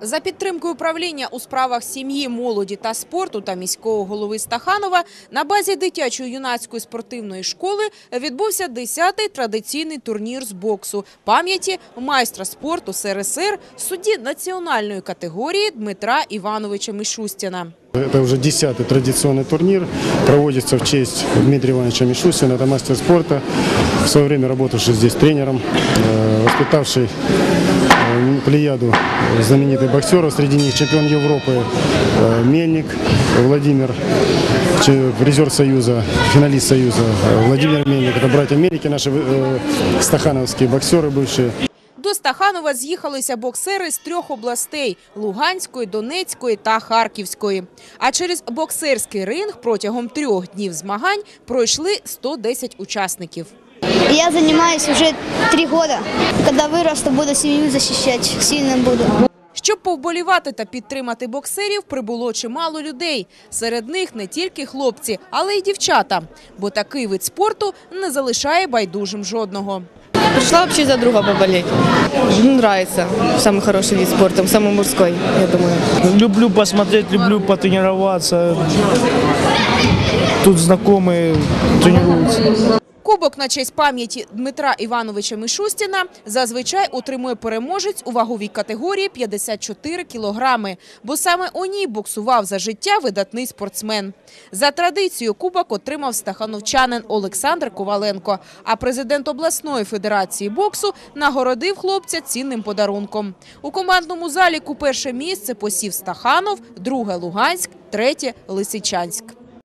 За підтримкою управління у справах сім'ї, молоді та спорту та міського голови Стаханова на базі дитячої юнацької спортивної школи відбувся 10-й традиційний турнір з боксу пам'яті майстра спорту СРСР судді національної категорії Дмитра Івановича Мішустіна. Это уже десятый традиционный турнир, проводится в честь Дмитрия Ивановича Мишустина, это мастер спорта, в свое время работавший здесь тренером, э, воспитавший э, плеяду знаменитых боксеров, среди них чемпион Европы э, Мельник Владимир, че- призер Союза, финалист Союза э, Владимир Мельник, это братья Мельники, наши э, стахановские боксеры бывшие. До Стаханова з'їхалися боксери з трьох областей – Луганської, Донецької та Харківської. А через боксерський ринг протягом трьох днів змагань пройшли 110 учасників. Я занимаюсь уже три года. Когда вырасту, буду семью защищать. Сильным буду. Щоб повболівати та підтримати боксерів, прибуло чимало людей. Серед них не тільки хлопці, але й дівчата. Бо такий вид спорту не залишає байдужим жодного. Пришла вообще за друга поболеть. Нравится. Самый хороший вид спорта, самый мужской, я думаю. Люблю посмотреть, люблю потренироваться. Тут знакомые тренируются. Кубок на честь пам'яті Дмитра Івановича Мишустіна зазвичай отримує переможець у ваговій категорії 54 кілограми, бо саме у ній боксував за життя видатний спортсмен. За традицією кубок отримав стахановчанин Олександр Коваленко, а президент обласної федерації боксу нагородив хлопця цінним подарунком. У командному заліку перше місце посів Стаханов, друге – Луганськ, третє – Лисичанськ.